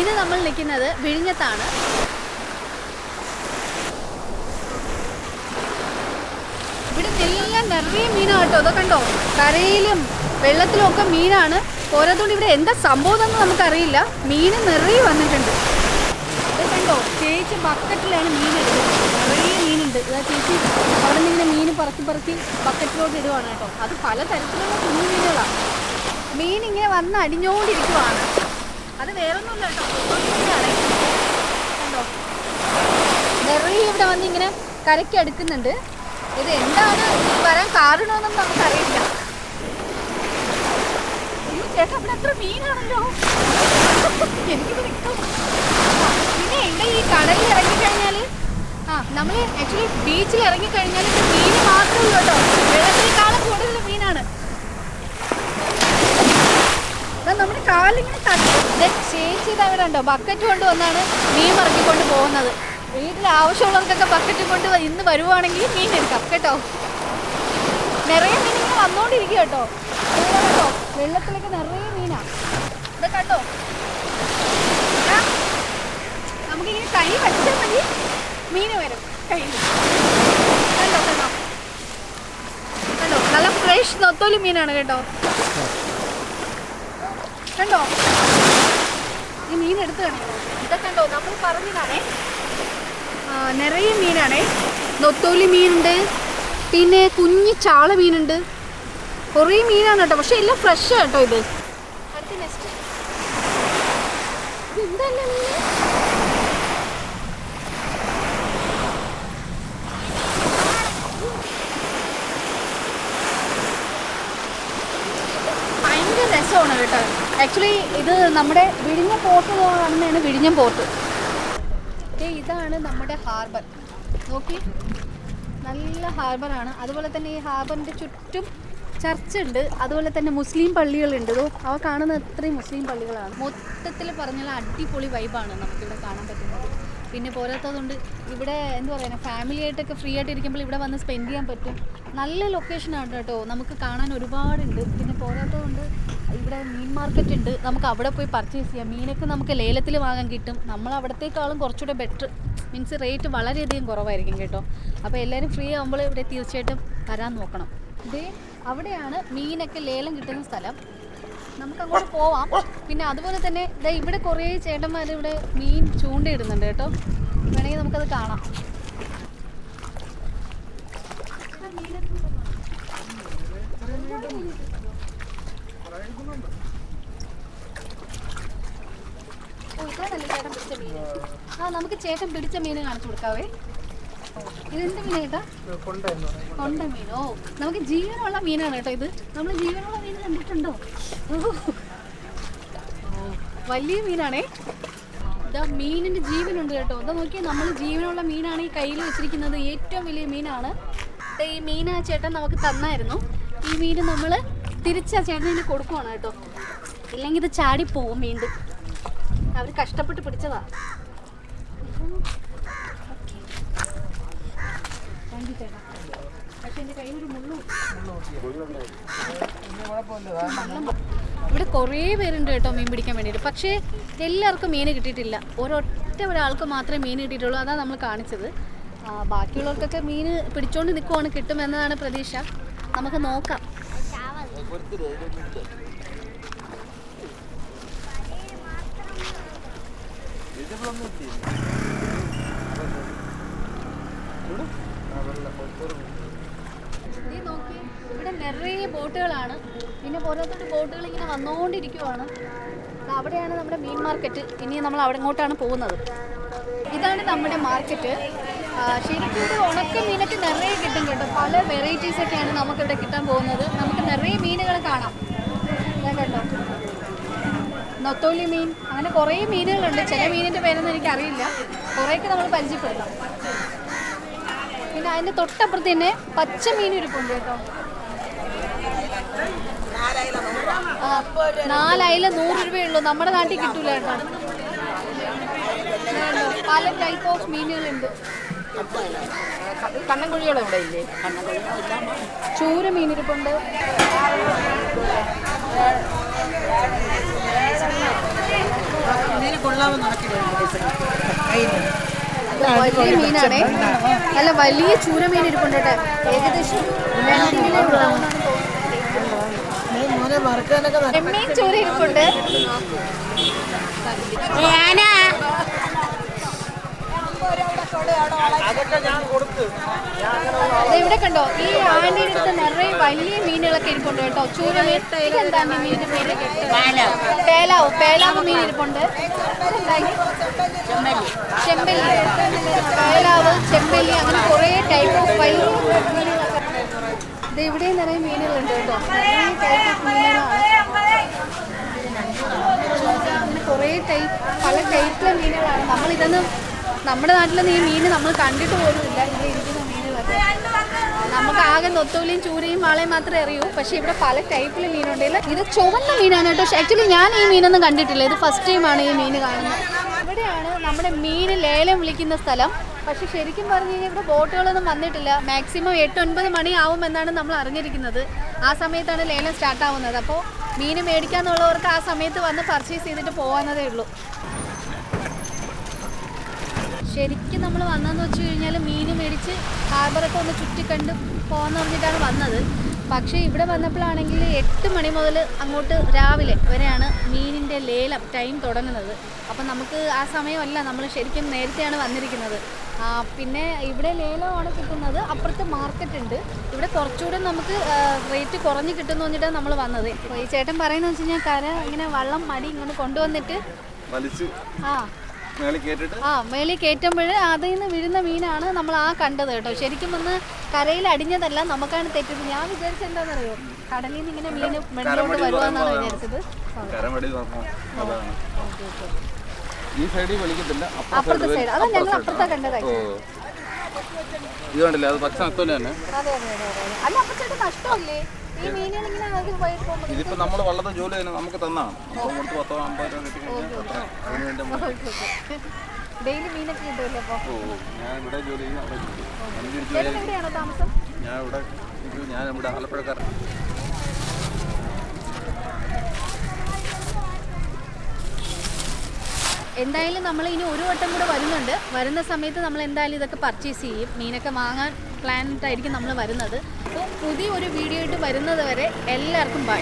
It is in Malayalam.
ഇന്ന് നമ്മൾ നിൽക്കുന്നത് വിഴിഞ്ഞത്താണ്. ഇവിടെ എല്ലാം നിറയെ മീനാണ് കേട്ടോ അതൊക്കെ കണ്ടോ? കരയിലും വെള്ളത്തിലും ഒക്കെ മീനാണ്. പോരാത്തോണ്ട് ഇവിടെ എന്താ സംഭവം എന്ന് നമുക്കറിയില്ല. മീൻ നിറയെ വന്നിട്ടുണ്ട്. ഇത് കണ്ടോ? ചേച്ചി ബക്കറ്റിലാണ് മീൻ എടുക്കുന്നത്. നിറയെ മീനുണ്ട്. ഇതാ ചേച്ചി അവിടെ നിന്ന് മീൻ പറക്കി പറക്കി ബക്കറ്റിലോട്ട് ഇടുവാണ് കേട്ടോ. അത് പല തരത്തിലുള്ള കുഞ്ഞു മീനുകളാണ് മീൻ ഇങ്ങനെ വന്ന് അടിഞ്ഞോണ്ടിരിക്കുവാണ്. വേറൊന്നുമില്ല കേട്ടോ കണ്ടോ നിറയെ ഇവിടെ വന്ന് ഇങ്ങനെ കരയ്ക്ക് അടുക്കുന്നുണ്ട്. ഇത് എന്താണ് വരാൻ കാരണമെന്നും നമുക്കറിയില്ല. അയ്യോ ചേട്ടാ എത്ര മീനാണല്ലോ? എനിക്കിത് നിൽക്കും പിന്നെ ഇവിടെ ഈ കടലിൽ ഇറങ്ങിക്കഴിഞ്ഞാൽ ആ നമ്മൾ ആക്ച്വലി ബീച്ചിൽ ഇറങ്ങിക്കഴിഞ്ഞാൽ മീൻ മാത്രമേ ഉള്ളൂ കേട്ടോ. ചേച്ചി ഇതാ ഇവിടെ ഉണ്ടോ? ബക്കറ്റ് കൊണ്ട് വന്നാണ് മീൻ മറക്കിക്കൊണ്ട് പോകുന്നത്. വീട്ടിൽ ആവശ്യമുള്ളവർക്കൊക്കെ ബക്കറ്റ് കൊണ്ട് ഇന്ന് വരുവാണെങ്കിൽ മീൻ എടുക്കാം കേട്ടോ. നിറയെ മീൻ ഇങ്ങനെ വന്നോണ്ടിരിക്കുക കേട്ടോ. കേട്ടോ വെള്ളത്തിലേക്ക് നിറയെ മീനാ. ഇത് കണ്ടോ? നമുക്കിങ്ങനെ കൈ വച്ചാൽ മതി. മീന് വരും. കയ്യിൽ കണ്ടോ കണ്ടോ? കണ്ടോ? നല്ല ഫ്രഷ് നൊത്തോലി മീനാണ് കേട്ടോ. കണ്ടോ? എടുത്ത് കണ്ടോ ഇതൊക്കെ കണ്ടോ നമ്മൾ പറഞ്ഞതാണേ. നിറയെ മീനാണേ. നൊത്തോലി മീനുണ്ട്. പിന്നെ കുഞ്ഞി ചാള മീനുണ്ട്. കുറേ മീനാണ് കേട്ടോ. പക്ഷെ എല്ലാം ഫ്രഷ് കേട്ടോ ഇത്. അടുത്ത നെക്സ്റ്റ് ഇതെന്തല്ല മീൻ? ആക്ച്വലി ഇത് നമ്മുടെ വിഴിഞ്ഞം പോർട്ട് കാണുന്നതാണ് വിഴിഞ്ഞം പോർട്ട്. ഇതാണ് നമ്മുടെ ഹാർബർ. നോക്കി. നല്ല ഹാർബറാണ് അതുപോലെ തന്നെ ഈ ഹാർബറിന്റെ ചുറ്റും ചർച്ചുണ്ട്. അതുപോലെ തന്നെ മുസ്ലിം പള്ളികളുണ്ട്. അവ കാണുന്ന അത്രയും മുസ്ലിം പള്ളികളാണ്. മൊത്തത്തിൽ പറഞ്ഞാൽ അടിപൊളി വൈബാണ് നമുക്കിവിടെ കാണാൻ പറ്റുന്നത്. പിന്നെ പോരാത്തതുകൊണ്ട് ഇവിടെ എന്താ പറയുക ഫാമിലി ആയിട്ടൊക്കെ ഫ്രീ ആയിട്ട് ഇരിക്കുമ്പോൾ ഇവിടെ വന്ന് സ്പെൻഡ് ചെയ്യാൻ പറ്റും. നല്ല ലൊക്കേഷൻ ആണ് കേട്ടോ. നമുക്ക് കാണാൻ ഒരുപാടുണ്ട്. പിന്നെ പോരാത്തതുകൊണ്ട് ഇവിടെ മീൻ മാർക്കറ്റ് ഉണ്ട്. നമുക്ക് അവിടെ പോയി പർച്ചേസ് ചെയ്യാം. മീനൊക്കെ നമുക്ക് ലേലത്തിൽ വാങ്ങാൻ കിട്ടും. നമ്മൾ അവിടത്തേക്കാളും കുറച്ചുകൂടെ ബെറ്റർ മീൻസ് റേറ്റ് വളരെയധികം കുറവായിരിക്കും കേട്ടോ. അപ്പോൾ എല്ലാവരും ഫ്രീ ആകുമ്പോൾ ഇവിടെ തീർച്ചയായിട്ടും വരാൻ നോക്കണം. ഇതേ അവിടെയാണ് മീനൊക്കെ ലേലം കിട്ടുന്ന സ്ഥലം. നമുക്ക് അങ്ങോട്ട് പോവാം. പിന്നെ അതുപോലെ തന്നെ ദേ ഇവിടെ കുറേ ചേട്ടന്മാർ ഇവിടെ മീൻ ചൂണ്ടയിടുന്നുണ്ട് കേട്ടോ. വേണമെങ്കിൽ നമുക്കത് കാണാം. ആ നമുക്ക് ചേട്ടൻ പിടിച്ച മീൻ കാണിച്ചു കൊടുക്കാവേ. ഇതെന്ത് മീനാ കൊണ്ട മീനോ നമുക്ക് ജീവനുള്ള മീനാണ് കേട്ടോ ഇത്. നമ്മൾ ജീവനുള്ള മീൻ കണ്ടിട്ടുണ്ടോ? വലിയ മീനാണേ. ഇതാ മീനിന്റെ ജീവനുണ്ട് കേട്ടോ. ഇതാ നോക്കിയാൽ നമ്മൾ ജീവനുള്ള മീനാണ് ഈ കയ്യിൽ വെച്ചിരിക്കുന്നത്. ഏറ്റവും വലിയ മീനാണ്. ഈ ആ ചേട്ടൻ നമുക്ക് തന്നായിരുന്നു. ഈ മീൻ നമ്മൾ തിരിച്ച് ആ ചേട്ടന് കൊടുക്കുവാണ് കേട്ടോ. ഇല്ലെങ്കിൽ ഇത് ചാടി പോവും വീണ്ടും അവർ കഷ്ടപ്പെട്ട് പിടിച്ചതാ താങ്ക് യു ചേട്ടാ പക്ഷെ എന്റെ കയ്യിൽ ഒരു മുള്ളു ഇവിടെ കുറേ പേരുണ്ട് കേട്ടോ മീൻ പിടിക്കാൻ വേണ്ടിയിട്ട്. പക്ഷേ എല്ലാവർക്കും മീൻ കിട്ടിയിട്ടില്ല. ഒരൊറ്റ ഒരാൾക്ക് മാത്രമേ മീൻ കിട്ടിയിട്ടുള്ളൂ. അതാണ് നമ്മൾ കാണിച്ചത്. ബാക്കിയുള്ളവർക്കൊക്കെ മീൻ പിടിച്ചോണ്ട് നിൽക്കുവാണ് കിട്ടുമെന്നതാണ് പ്രതീക്ഷ. നമുക്ക് നോക്കാം. ഈ നോക്കി ഇവിടെ നിറയെ ബോട്ടുകളാണ്. പിന്നെ ഓരോരുത്തരുടെ ബോട്ടുകൾ ഇങ്ങനെ വന്നുകൊണ്ടിരിക്കുവാണ് അവിടെയാണ് നമ്മുടെ മീൻ മാർക്കറ്റ്. ഇനി നമ്മൾ അവിടെ ഇങ്ങോട്ടാണ് പോകുന്നത്. ഇതാണ് നമ്മുടെ മാർക്കറ്റ്. ശരിക്കും ഉണക്ക മീനൊക്കെ നിറയെ കിട്ടും കേട്ടോ. പല വെറൈറ്റീസ് ഒക്കെയാണ് നമുക്കിവിടെ കിട്ടാൻ പോകുന്നത്. നമുക്ക് നിറയെ മീനുകൾ കാണാം. കേട്ടോ നൊത്തോലി മീൻ. അങ്ങനെ കുറേ മീനുകളുണ്ട്. ചില മീനിന്റെ പേരൊന്നും എനിക്കറിയില്ല. കുറേയൊക്കെ നമ്മൾ പരിചയപ്പെടുത്താം. അതിന്റെ തൊട്ടപ്പുറത്ത് തന്നെ പച്ച മീൻ ഇരിപ്പുണ്ട് കേട്ടോ. നാലയില നൂറ് രൂപയുള്ളൂ. നമ്മുടെ നാട്ടിൽ കിട്ടൂല കേട്ടോ. പല ടൈപ്പ് ഓഫ് മീനുകളുണ്ട്. കണ്ണൻകുഴികൾ ഇവിടെ ഇല്ലേ? ചൂര മീനിരിപ്പുണ്ട്. കൊള്ളാമെന്ന് വലിയ മീനാണേ. നല്ല വലിയ ഇരിപ്പുണ്ട് കേട്ടോ ഏകദേശം രണ്ട് കിലോ ചെമ്മീൻ ചൂര ഇരിപ്പുണ്ട്. ദേ ഇവിടെ കണ്ടോ? ഈ ആന്റിയുടെ അടുത്ത് നിറയെ വലിയ മീനുകളൊക്കെ ഇരിപ്പുണ്ട് കേട്ടോ. ചൂരമീൻ ഇതെന്താണ് ഈ മീനിന്റെ പേര് പേലാവ് പേലാവ് മീൻ ഇരിപ്പുണ്ട്. ചെമ്പല്ലി പേലാവ് ചെമ്പല്ലി അങ്ങനെ കുറേ ടൈപ്പ് ഓഫ് വലിയ മീനുകളൊക്കെ. ഇത് ഇവിടെയും നിറയെ മീനുകളുണ്ട് കേട്ടോ. നിറയെ ടൈപ്പ് ഓഫ് മീനുകളാണ്. അങ്ങനെ കുറേ ടൈപ്പ് പല ടൈപ്പിലെ മീനുകളാണ്. നമ്മളിതൊന്നും നമ്മുടെ നാട്ടിലൊന്നും ഈ മീൻ നമ്മൾ കണ്ടിട്ട് പോലുമില്ല ഇവിടെ നമുക്ക് ആകെ നൊത്തോലിയും ചൂരയും വാളയും മാത്രമേ അറിയൂ. പക്ഷേ ഇവിടെ പല ടൈപ്പിലെ മീനുണ്ട്. ഇത് ചുവന്ന മീനാണ് കേട്ടോ. ആക്ച്വലി ഞാൻ ഈ മീനൊന്നും കണ്ടിട്ടില്ല. ഇത് ഫസ്റ്റ് ടൈമാണ് ഈ മീൻ കാണുന്നത്. ഇവിടെയാണ് നമ്മുടെ മീൻ ലേലം വിളിക്കുന്ന സ്ഥലം. പക്ഷേ ശരിക്കും പറഞ്ഞു കഴിഞ്ഞാൽ ഇവിടെ ബോട്ടുകളൊന്നും വന്നിട്ടില്ല. മാക്സിമം എട്ട് ഒൻപത് മണി ആവുമെന്നാണ് നമ്മൾ അറിഞ്ഞിരിക്കുന്നത്. ആ സമയത്താണ് ലേലം സ്റ്റാർട്ട് ആവുന്നത്. അപ്പോൾ മീൻ മേടിക്കാന്നുള്ളവർക്ക് ആ സമയത്ത് വന്ന് പർച്ചേസ് ചെയ്തിട്ട് പോകാവുന്നതേ ഉള്ളൂ. ശരിക്കും നമ്മൾ വന്നതെന്ന് വെച്ച് കഴിഞ്ഞാൽ മീൻ മേടിച്ച് ഹാർബറൊക്കെ ഒന്ന് ചുറ്റിക്കണ്ട് പോകാന്ന് പറഞ്ഞിട്ടാണ് വന്നത്. പക്ഷേ ഇവിടെ വന്നപ്പോഴാണെങ്കിൽ എട്ട് മണി മുതൽ അങ്ങോട്ട് രാവിലെ വരെയാണ് മീനിന്റെ ലേലം ടൈം തുടങ്ങുന്നത്. അപ്പം നമുക്ക് ആ സമയമല്ല നമ്മൾ ശരിക്കും നേരത്തെയാണ് വന്നിരിക്കുന്നത്. പിന്നെ ഇവിടെ ലേലമാണ് കിട്ടുന്നത്. അപ്പുറത്ത് മാർക്കറ്റ് ഉണ്ട് ഇവിടെ കുറച്ചുകൂടെ നമുക്ക് റേറ്റ് കുറഞ്ഞ് കിട്ടുമെന്ന് പറഞ്ഞിട്ടാണ് നമ്മൾ വന്നത്. ഈ ചേട്ടൻ പറയുന്നത് വെച്ച് കഴിഞ്ഞാൽ കര ഇങ്ങനെ വള്ളം മടി ഇങ്ങോട്ട് കൊണ്ടുവന്നിട്ട് ആ ആ മേളിൽ കയറ്റുമ്പോൾ അതിൽ നിന്ന് വീഴുന്ന മീനാണ് നമ്മൾ ആ കണ്ടത് കേട്ടോ. ശരിക്കും വന്ന് കരയിൽ അടിഞ്ഞതല്ല നമുക്കാണ് തെറ്റത് ഞാൻ വിചാരിച്ചത് എന്താണെന്നറിയോ? കടലിൽ നിന്ന് ഇങ്ങനെ മീൻ വെള്ളിലോട്ട് വരുവാന്നാണ് വിചാരിച്ചത്. ഈ സൈഡിൽ വലിക്കത്തില്ല അപ്പുറത്തെ സൈഡ്. അതാ ഞങ്ങൾ അപ്പുറത്തെ കണ്ടതായി ഇത് കണ്ടില്ല? അത് പച്ച നത്തോല തന്നെ അതെ അതെ അതെ അതെ അതെ. അല്ല അപ്പുറത്തെ നഷ്ടമല്ലേ? ഇതിപ്പോ നമ്മൾ വള്ളത്തെ ജോലി തന്നെ നമുക്ക് തന്നാണ് കൊടുത്ത് പത്തോ അമ്പത് രൂപ കിട്ടി കഴിഞ്ഞാൽ ഡെയിലി മീനൊക്കെ കിട്ടുമല്ലോ അപ്പോൾ ഞാൻ ഇവിടെ ജോലി. ഞാൻ താമസം? ഇവിടെ ഞാൻ ഇവിടെ ആലപ്പുഴക്കാരൻ എന്തായാലും നമ്മൾ ഇനി ഒരു വട്ടം കൂടെ വരുന്നുണ്ട്. വരുന്ന സമയത്ത് നമ്മൾ എന്തായാലും ഇതൊക്കെ പർച്ചേസ് ചെയ്യും. മീനൊക്കെ വാങ്ങാൻ പ്ലാനിട്ടായിരിക്കും നമ്മൾ വരുന്നത്. അപ്പോൾ പുതിയ ഒരു വീഡിയോ ആയിട്ട് വരുന്നത് വരെ എല്ലാവർക്കും ബൈ